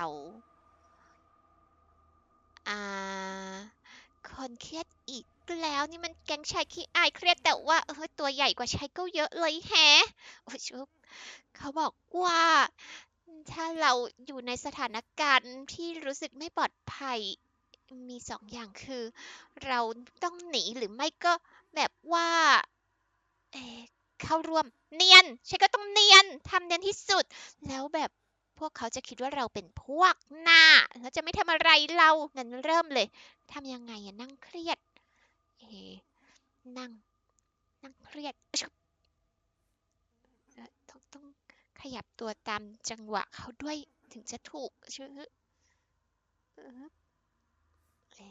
เราอ่าคนเครียดอีกแล้วนี่มันแก๊งชายขี้อายเครียดแต่ว่าเออตัวใหญ่กว่าชายก็เยอะเลยแฮะโอ้ชุบเขาบอกว่า ถ้าเราอยู่ในสถานการณ์ที่รู้สึกไม่ปลอดภัยมีสองอย่างคือ เราต้องหนีหรือไม่ก็แบบว่าเอเข้าร่วมเนียนฉันก็ต้องเนียนทำเนียนที่สุด แล้วแบบ พวกเขาจะคิดว่าเราเป็นพวกหน้าแล้วจะไม่ทำอะไรเรางั้นเริ่มเลยทำยังไงอะนั่งเครียดเอะนั่ง นั่งเครียดต้องต้องขยับตัวตามจังหวะเขาด้วยถึงจะถูกชื่อเออเอ๊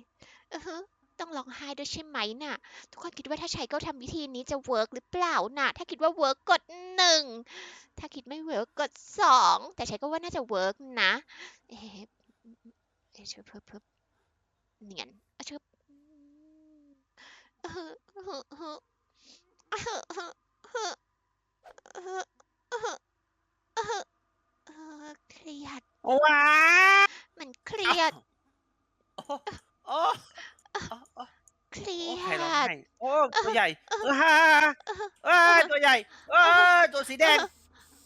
ะเออฮะ ต้องร้องไห้ด้วยใช่ไหมนะ่ะ ทุกคนคิดว่าถ้าใช้ก็ทำวิธีนี้จะเวิร์กหรือเปล่านะ่ะ ถ้าคิดว่าเวิร์กกดหนึ่งถ้าคิดไม่เวิร์กกดสองแต่ใช้ก็ว่าน่าจะเวิร์กนะเอ๊ะเอ๊ะเพิ่มเพิ่มเนียนเอ๊ะเครียดว้ามันเครียดโอ้ อ้ยใครร้องดไห้โอ้ตัวใหญ่เออฮ่าเอ้ยตัวใหญ่เอ้ยตัวสีแดง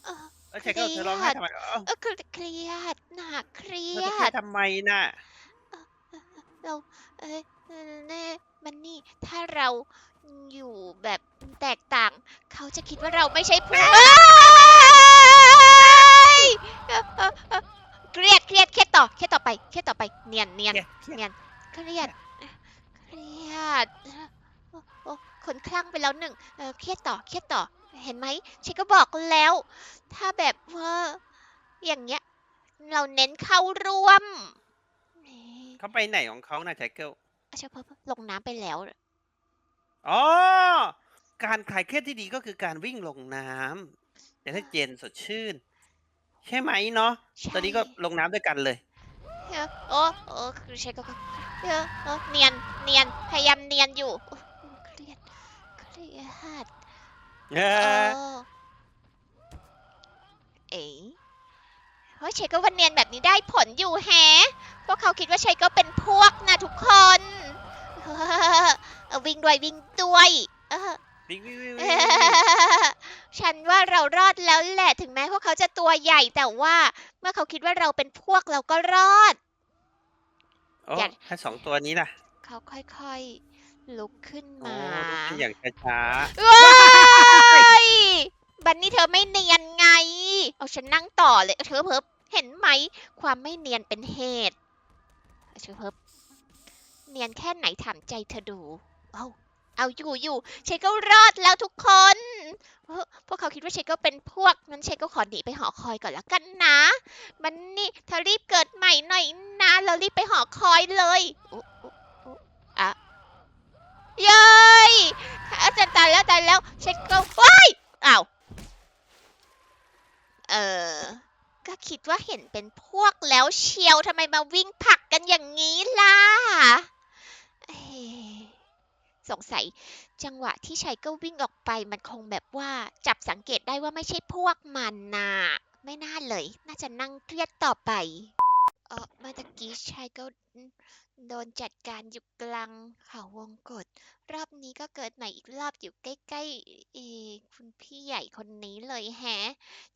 เออเอ้ยใช่ก็เธอร้องไห้ทำไมเอ้าเออเครียดน่ะเครีเธยอจะเครียดดทำไมน่ะ เราเอ้ยเอ่อแน่มันนี่ถ้าเราอยู่แบบแตกต่าง เขาจะคิดว่าเราไม่ใช่ผู้เอ้ยเอ่อเอ่อเอ่อเครียดเครียดเครียดต่อเครียดต่อไปเครียดต่อไป เนียนเนียนเครียดเครียดเนียนเครียดเค รียดโอ้โอ้คนคลั่งไปแล้วหนึ่งเออเครียดต่อเครียดต่อ เห็นไหมฉันก็บอกแล้ว ถ้าแบบว่าอย่างเงี้ย เราเน้นเข้าร่วมนี่เขาไปไหนของเขาน่ะไชเกิลอาชาพอลงน้ำไปแล้ว อ๋อ การคลายเครียดที่ดีก็คือการวิ่งลงน้ำแต่ถ้าเย็นสดชื่น ใช่ไหมเนาะใช่ตอนนี้ก็ลงน้ำด้วยกันเลยเออ โอ้โอ้คือใช่ก็ก็เออเออเนียนเนียนพยายามเนียนอยู่โอ้เครียดเครียดเอเอออเอ๋เฮ้ยเชก็ว่าเนียนแบบนี้ได้ผลอยู่แฮะพวกเขาคิดว่าเชก็เป็นพวกนะทุกคนเออเออวิ่งด้วยวิ่งด้วยเออ วิ่งวิ่งวิ่งวิ่งฉันว่าเรารอดแล้วแหละถึงแม้พวกเขาจะตัวใหญ่แต่ว่าเมื่อเขาคิดว่าเราเป็นพวกเราก็รอด โอ้อย่าแค่สองตัวนี้ล่ะเขาค่อยๆ ลุกขึ้นโอ้มาดูสิอย่างช้าว้ายบันนี่เธอไม่เนียนไง เอาฉันนั่งต่อเลยเธอเพิบเห็นไหม ความไม่เนียนเป็นเหตุเธอเพิบเนียนแค่ไหนถามใจเธอดู เอา เอาอยู่อยู่เชคก็รอดแล้วทุกคน พวกเขาคิดว่าเชคก็เป็นพวกนั้นเชคก็ขอหนีไปหอคอยก่อนล้วกันนะ มันนี่เธอรีบเกิดใหม่หน่อยนะเรารีบไปหอคอยเลยอุ๊อุ๊อุ๊อะเย้ยอาจารย์ตายแล้วตายแล้วเช็คก็ว้ายอ้าวเออก็คิดว่าเห็นเป็นพวกแล้วเชียวทำไมมาวิ่งผักกันอย่างนี้ล่ะเอ๊ะ สงสัย จังหวะที่ชัยก็วิ่งออกไปมันคงแบบว่าจับสังเกตได้ว่าไม่ใช่พวกมันน่ะ ไม่น่าเลย น่าจะนั่งเครียดต่อไป เออเมื่อตะกี้ชัยก็โดนจัดการอยู่กลางเขาวงกฏรอบนี้ก็เกิดใหม่อีกรอบอยู่ใกล้ๆเออคุณพี่ใหญ่คนนี้เลยแฮะ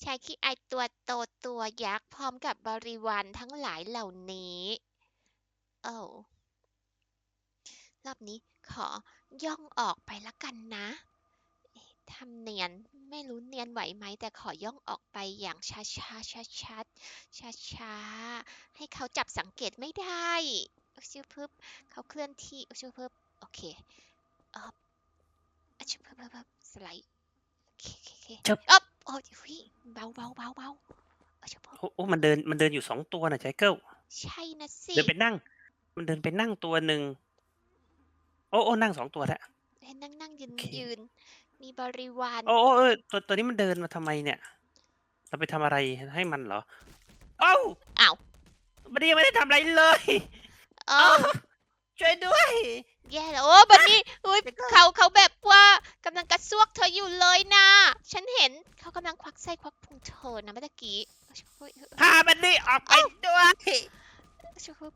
ชายขี้อายตัวโตตัวยักษ์พร้อมกับบริวารทั้งหลายเหล่านี้โอ้า รอบนี้ขอย่องออกไปละกันนะเอ๊ะทำเนียนไม่รู้เนียนไหวไหม แต่ขอย่องออกไปอย่างช้าช้าช้าชัดช้าช้าๆให้เขาจับสังเกตไม่ได้เอาชื่อพึบเขาเคลื่อนที่เอาชื่อพึบโอเคเอออะชิบเพิ่มเพิ่มเพิ่มสไลด์โอเคโอเคโอเคจึ๊บอ๊อบโอ้ยหุยเบาเบาเบาเบาเอาชิบเพิ่มๆโอ้โอ้มันเดินมันเดินอยู่สองตัวน่ะไชเกิลใช่นะสิเดินไปนั่ง มันเดินไปนั่งตัวหนึ่งโอ้โอ้นั่งสองตัวแล้วเห็นนั่งนั่งยืนโอเคยืน มีบริวารโอ้โอ้เออตัวตัวนี้มันเดินมาทำไมเนี่ย เราไปทำอะไรให้มันเหรอเอ้าอ้าวมันยังไม่ได้ทำอะไรเลยเอ้าช่วยด้วย แย่แล้วโอ้บันนี้อุ้ยเดี๋ยวก่อนเขาเขาแบบว่ากำลังกระซวกเธออยู่เลยนะฉันเห็นเขากำลังควักไส้ควักพุงเธอนะเมื่อตะกี้เฮ้ยพาบันนี่ออกไปด้วยชุบ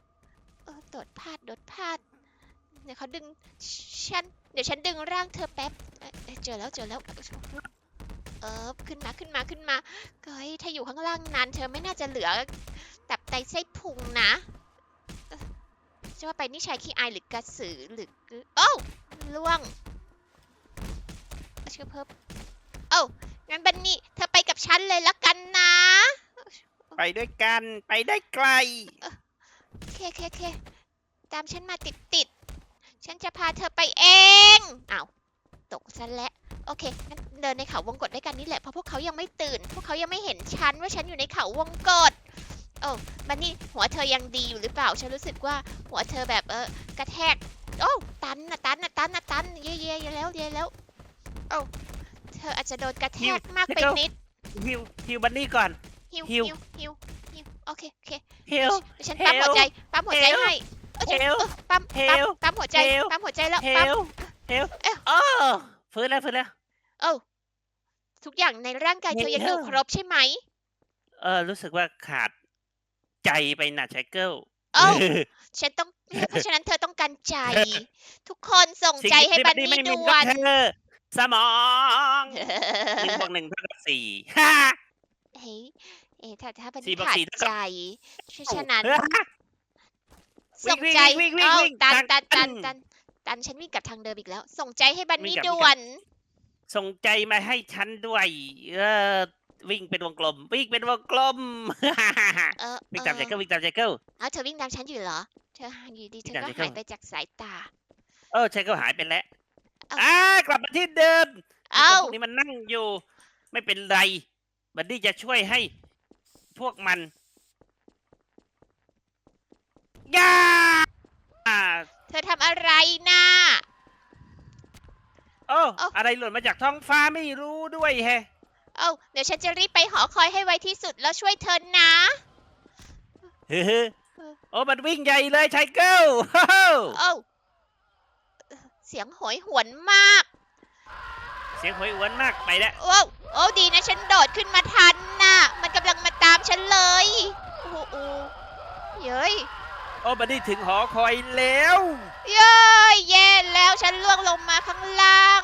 เออโดดพลาดโดดพลาด เดี๋ยวเขาดึงฉันเดี๋ยวฉันดึงร่างเธอแป๊บเอ้ยเอ้ยเจอแล้วเจอแล้วชุบเออขึ้นมาขึ้นมาขึ้นมาเฮ้ยถ้าอยู่ข้างล่างนานเธอไม่น่าจะเหลือตับไตไส้พุงนะเอ้อจะว่าไปนี่ชายขี้อายหรือกระสือหรือโอ้าล่วงเอาชื่อเพิ่มเอ้างั้นบันนี่เธอไปกับฉันเลยละกันนะ ไปด้วยกันไปได้ไกลเคเคเคตามฉันมาติดติดๆ ฉันจะพาเธอไปเองอ้าวตกซะแล้วโอเคงั้นเดินในเขาวงกตด้วยกันนี่แหละเพราะพวกเขายังไม่ตื่น พวกเขายังไม่เห็นฉันว่าฉันอยู่ในเขาวงกตโอ้บันนี่หัวเธอยังดีอยู่หรือเปล่า ฉันรู้สึกว่าหัวเธอแบบเออกระแทก โอ้ตันนะตันนะตันนะตันเย่เย่เย่แล้วเย่แล้ว โอ้เธออาจจะโดนกระแทกมากไปนิดฮิวฮิวบันนี่ก่อนฮิวหิฮิววฮิวฮิวโอเคโอเคฮิวเดี๋ยวฉันปั๊มหัวใจปั๊มหัวใจเฮลให้ เอ้ยฉันเฮลเอ้ยปั๊มเฮปั๊มลปั๊มหัวใจเฮล ปั๊มหัวใจแล้วเฮปั๊ม ลเฮลเอ้าโอ้ฟื้นแล้วฟื้นแล้ว เอ้าทุกอย่างในร่างกายเธอยังเฮลอยู่ครบใช่ไหม เออรู้สึกว่าขาดใจไปนะชายเกิล เอ้าฉันต้อง เพราะฉะนั้นเธอต้องการใจ ทุกคนส่งสิ่งใจให้ที่บันไม่นี่มีด่ก็วนคือสมองหนึ่งบวกหนึ่งเท่ากับสี่ฮ่าเฮ้ยเอ๊ะถ้าถ้าบันสี่นี่บวกขาดสี่เท่ากับ ใจเพราะฉะนั้นฮ่า ส่งวิ่งใจวิ่งวิ่งเอ้าวิ่งตันตัตันนตัตันนตันตันฉันวิ่งกลับทางเดิมอีกแล้ว ส่งใจให้บันวิ่นี่งกลับ ด่วน ส่งใจมาให้ฉันด้วย เออวิ่งเป็นวงกลม วิ่งเป็นวงกลม เออวิ่งเอตามใจอเกิลวิ่งตามใจเกิล เอ้าเธอวิ่งตามฉันอยู่เหรอ เธออยู่ดีเธวิ่องตามก็ใจเกิหายลไปจากสายตา เออใจเกิลหายไปแล้วเอ้า อ่ากลับมาที่เดิม เอ้า พวกนี้มันนั่งอยู่ ไม่เป็นไร บัดดี้จะช่วยให้พวกมัน ย่าอ่าเธอทำอะไรนะโอ้เอ้า อะไรหล่นมาจากท้องฟ้าไม่รู้ด้วยแฮะเอ้าเดี๋ยวฉันจะรีบไปหอคอยให้ไวที่สุดแล้วช่วยเธอนะ เฮ้อโอ้มันวิ่งใหญ่เลยชายเกิลโอ้โหเอ้าเสียงโหยหวนมากเสียงโหยหวนมากไปแล้วโอ้วโอ้ดีนะฉันโดดขึ้นมาทันน่ะ มันกำลังมาตามฉันเลยโอ้โหเย้ย โอ้บัดดี้ถึงหอคอยแล้ว เย้ยแย่แล้วฉันล่วงลงมาข้างล่าง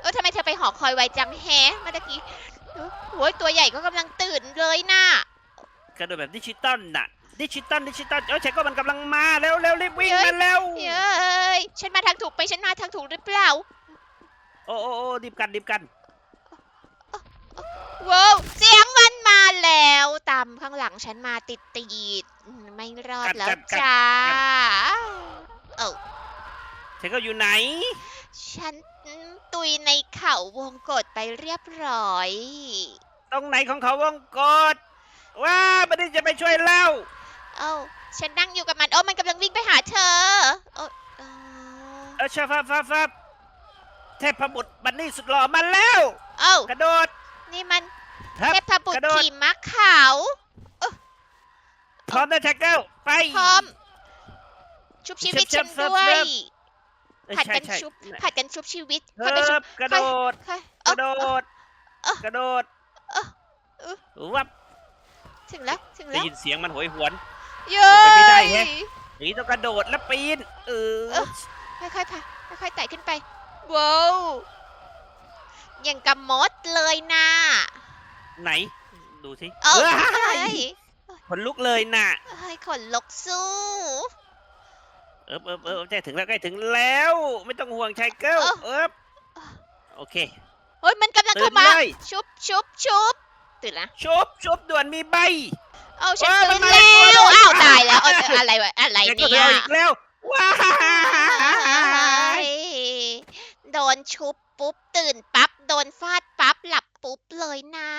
เออทำไมเธอไปหอคอยไวจังแฮะเมื่อกี้โอ้ยตัวใหญ่ก็กำลังตื่นเลยน่ะกระโดดแบบดิจิตอลน่ะ ดิจิตอลดิจิตอลเอ้ยชายเกิลมันกำลังมาแล้วแล้วรีบวิ่งเย้ยมาแล้วเย้ยฉันมาทางถูกไปฉันมาทางถูกหรือเปล่า โอ้โอ้โอ้รีบกันรีบกันว้าวเสียงมันมา แล้วตามข้างหลังฉันมาติดติดๆอืมไม่รอดแล้วจ้าเออชายเกิลอยู่ไหน ฉันตุยในเขาวงกฏไปเรียบร้อย ตรงไหนของเขาวงกดว้าบัดดี้จะไปช่วยแล้วเอ้าฉันนั่งอยู่กับมันโอ้มันกำลังวิ่งไปหาเธอเออเออเออชาฟ้าฟ้าฟ้าเทพบุตรบันนี่สุดหล่อมาแล้ว เอ้ากระโดด นี่มันครับ เทพบุตกรระโดด ขี่ม้าขาวพร้อมนะแท็กเกิลไป พร้อม ชุบชีวิตเชิฉับนเชิบด้วยเชิบเออผัดใช่กันใช่ชุบ ผัดกันชุบชีวิตเฮิค่อยไปชุบบกระโดด ค่อยกเอ้าระโดด เอ้ากระโดดเอ้าเอ้า วับถึงแล้ว ถึงได้แล้วยินเสียงมันโหยหวน เย้ไปไม่ได้ยแฮะอย่างนี้ต้องกระโดดแล้วปีน เออเอ้าค่อยๆพาค่อยๆไต่ขึ้นไปว้าวอย่างกับมดเลยนะ ไหน ดูสิเอ้าว้าเฮ้ยยขนลุกเลยน่ะเฮ้ยขนลุกสู้ เอิบเอิบเอิบใกล้ถึงแล้วใกล้ถึงแล้ว ไม่ต้องห่วงชายเกิลเอ้า เอิบโอเค เฮ้ยมันกำลังตื่เข้านมาเลย ชุบชุบชุบตื่นละชุบชุบด่วนมีใบ เอาฉันเอ้ยตื่นมันแล้มาแล้ววอ้าวตายแล้วเออเอออะไรวะอะไรชายเกิลเนี่เธยออีกแล้วว้าเฮ้ยโดนชุบปุ๊บตื่นปั๊บ โดนฟาดปั๊บ หลับ ปุ๊บเลยน่า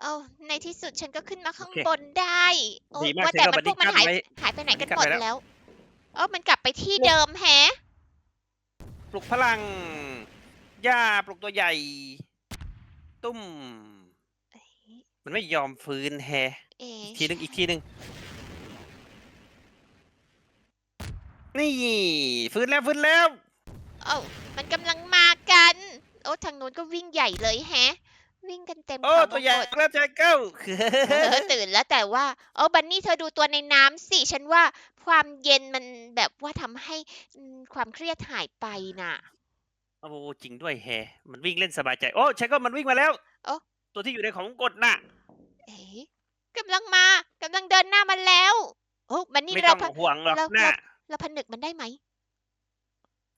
เอาในที่สุดฉันก็ขึ้นมาข้างบนได้โอ้ดีมากว่าแต่ชายเกิลมันพวกมันหายบัดดี้หายไปไหนกันกลับหมไปดแล้วแล้วเออมันกลับไปที่เดิมแฮะปลุกพลังหญ้าปลุกตัวใหญ่ ตุ้ม มันไม่ยอมฟื้นแฮะเอ๊ะทีหนึ่งอีกทีหนึ่งนี่ฟื้นแล้วฟื้นแล้ว เอ้ามันกำลังมากันโอ้ทางนู้นก็วิ่งใหญ่เลยแฮะ วิ่งกันเต็มโอ้เขาตัวใหญ่วงกตแล้วใจเก้าเออตื่นแล้วแต่ว่าเออบันนี่เธอดูตัวในน้ำสิฉันว่าความเย็นมันแบบว่าทำให้อืมความเครียดหายไปน่ะ โอ้จริงด้วยแฮมันวิ่งเล่นสบายใจ โอ้ใช่ก็มันวิ่งมาแล้วโอ้ ตัวที่อยู่ในของกฎน่ะ เอ๊ะกำลังมากำลังเดินหน้ามาแล้ว โอ้บันนี่ไม่เราต้องพะ ห่วงหรอกเรานะเราผนึกมันได้ไหม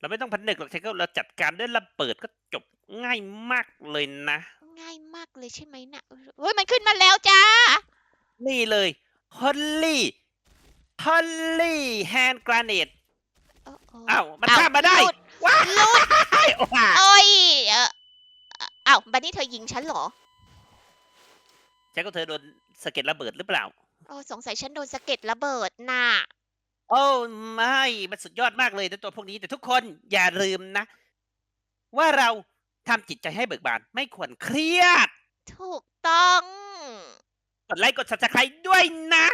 เราไม่ต้องพันนึกหรอกใช่ก็เราจัดการด้วยระเบิดก็จบง่ายมากเลยนะ ง่ายมากเลยใช่ไหมน่ะเฮ้ยมันขึ้นมาแล้วจ้า นี่เลยฮอลลี่ฮอลลี่แฮนด์กรเนตโอ้โอ้อ้าวมันอ้าวข้ามมาได้หลุดว้าหลุดยโอ้โหโอ้ยเอออ้าวบันนี่เธอยิงฉันเหรอใช่ก็เธอโดนสะเก็ดระเบิดหรือเปล่าโอ้สงสัยฉันโดนสะเก็ดระเบิดน่ะ โอ้ไม่มันสุดยอดมากเลยนะตัวพวกนี้แต่ทุกคนอย่าลืมนะ ว่าเราทำจิตใจให้เบิกบานไม่ควรเครียด ถูกต้อง กดไลค์กด subscribe ด้วยนะ